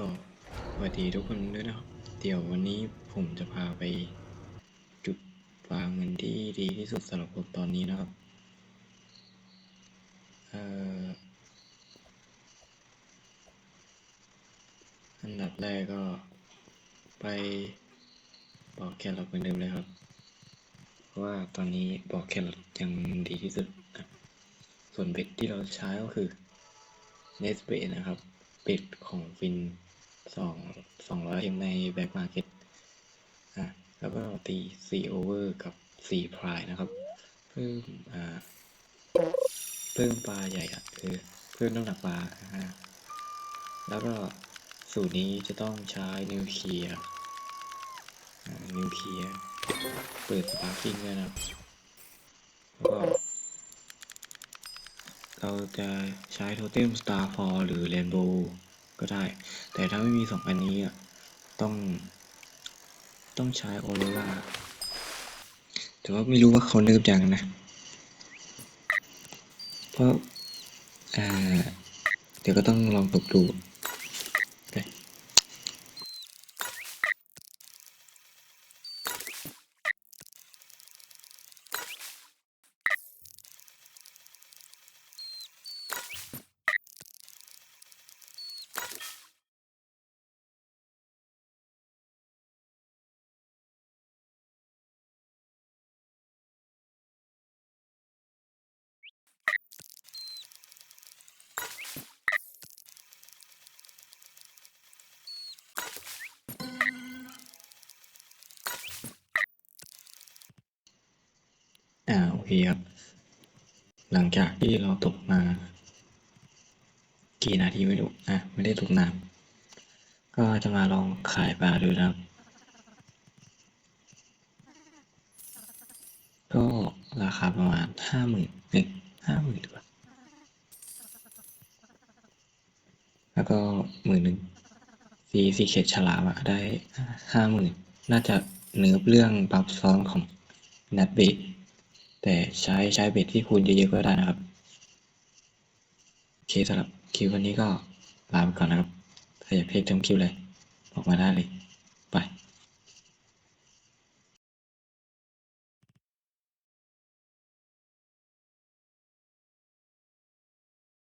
ก็สวัสดีทุกคนด้วยนะครับ เดี๋ยววันนี้ผมจะพาไป จุดวางเงินที่ดีที่สุดสำหรับผมตอนนี้นะครับ เอ่อ อันดับแรกก็ไปบอกแครอทเหมือนเดิมเลยครับ เพราะว่าตอนนี้บอกแครอทยังดีที่สุดนะส่วนเบ็ดที่เราใช้ก็คือเนสเบนะครับเบ็ดของฟิน สองสองร้อยเอ็มในแบ็กมาร์เก็ตอะแล้วก็ตีสี่โอเวอร์กับสี่พรายนะครับเพิ่มอ่าเพิ่มปลาใหญ่อะคือเพิ่มน้ำหนักปลาอ่าแล้วก็สูตรนี้จะต้องใช้นิวเคลียร์นิวเคลียร์เปิดสปาร์กิ้งด้วยนะครับแล้วก็เราจะใช้โทเทมสตาร์ฟอร์หรือเรนโบว์ ก็ได้ แต่ถ้าไม่มีสองอันนี้อะต้อง ต้องใช้โอโรราแต่ว่าไม่รู้ว่าเขาเนิบยังนะ เพราะอ่าเดี๋ยวก็ต้องลองตกดู อ่าโอเครับ หลังจากที่เราตกมา กี่นาทีไม่รู้อะไม่ได้ตกนานก็จะมาลองขายปลาดูนะครับ ก็ราคาประมาณห้าหมื่นหนึ่งห้าหมื่นกว่าแล้วก็หมื่นหนึ่งซีซีเขตฉลามอะได้ห้าหมื่นน่าจะเนื้อเรื่องปรับซ้อนของนัดเบด แต่ใช้ใช้เบดที่คูณเยอะๆก็ได้นะครับ โอเคสำหรับคลิปวันนี้ก็ลาไปก่อนนะครับถ้าอยากเพลงจำคลิปเลยบอกมาได้เลย